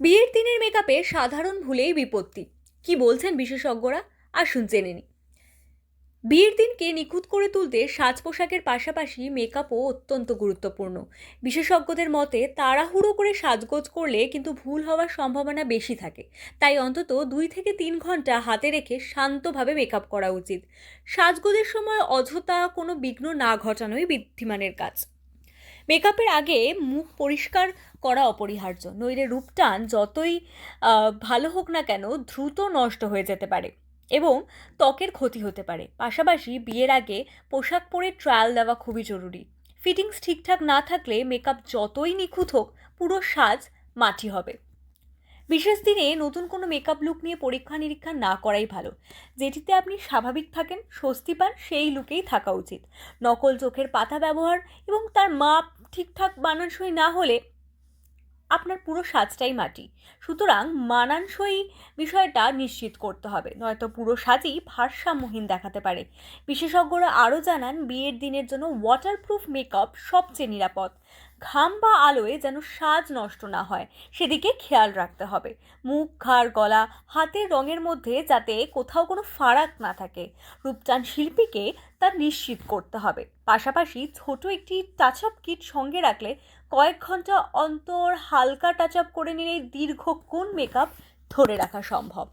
মেকআপে সাধারণ ভুলেই বিপত্তি। কি বলছেন বিশেষজ্ঞরা? আসুন জেনে নিই। বিয়ের দিনকে নিখুঁত করে তুলতে সাজ পোশাকের পাশাপাশি মেকআপও অত্যন্ত গুরুত্বপূর্ণ। বিশেষজ্ঞদের মতে, তাড়াহুড়ো করে সাজগোজ করলে কিন্তু ভুল হওয়ার সম্ভাবনা বেশি থাকে। তাই অন্তত দুই থেকে তিন ঘণ্টা হাতে রেখে শান্তভাবে মেকআপ করা উচিত। সাজগোজের সময় অযথা কোনো বিঘ্ন না ঘটানোই বুদ্ধিমানের কাজ। মেকআপের আগে মুখ পরিষ্কার করা অপরিহার্য, নইলে রূপটান যতই ভালো হোক না কেন দ্রুত নষ্ট হয়ে যেতে পারে এবং ত্বকের ক্ষতি হতে পারে। পাশাপাশি বিয়ের আগে পোশাক পরে ট্রায়াল দেওয়া খুবই জরুরি। ফিটিংস ঠিকঠাক না থাকলে মেকআপ যতই নিখুঁত হোক, পুরো সাজ মাটি হবে। বিশেষ দিনে নতুন কোনো মেকআপ লুক নিয়ে পরীক্ষা নিরীক্ষা না করাই ভালো। যেটিতে আপনি স্বাভাবিক থাকেন, স্বস্তি পান, সেই লুকেই থাকা উচিত। নকল চোখের পাতা ব্যবহার এবং তার মাপ ঠিকঠাক মানানসই না হলে আপনার পুরো সাজটাই মাটি। সুতরাং মানানসই বিষয়টা নিশ্চিত করতে হবে, নয়তো পুরো সাজই ভারসাম্যহীন দেখাতে পারে। বিশেষজ্ঞরা আরও জানান, বিয়ের দিনের জন্য ওয়াটারপ্রুফ মেকআপ সবচেয়ে নিরাপদ। ঘাম বা আলোয় যেন সাজ নষ্ট না হয়, সেদিকে খেয়াল রাখতে হবে। মুখ, ঘাড়, গলা, হাতের রঙের মধ্যে যাতে কোথাও কোনো ফারাক না থাকে। রূপচান শিল্পীকে তা নিশ্চিত করতে হবে। পাশাপাশি ছোট একটি টাচ আপ কিট সঙ্গে রাখলে কয়েক ঘণ্টা অন্তর হালকা টাচ আপ করে নিলেই দীর্ঘক্ষণ মেকআপ ধরে রাখা সম্ভব।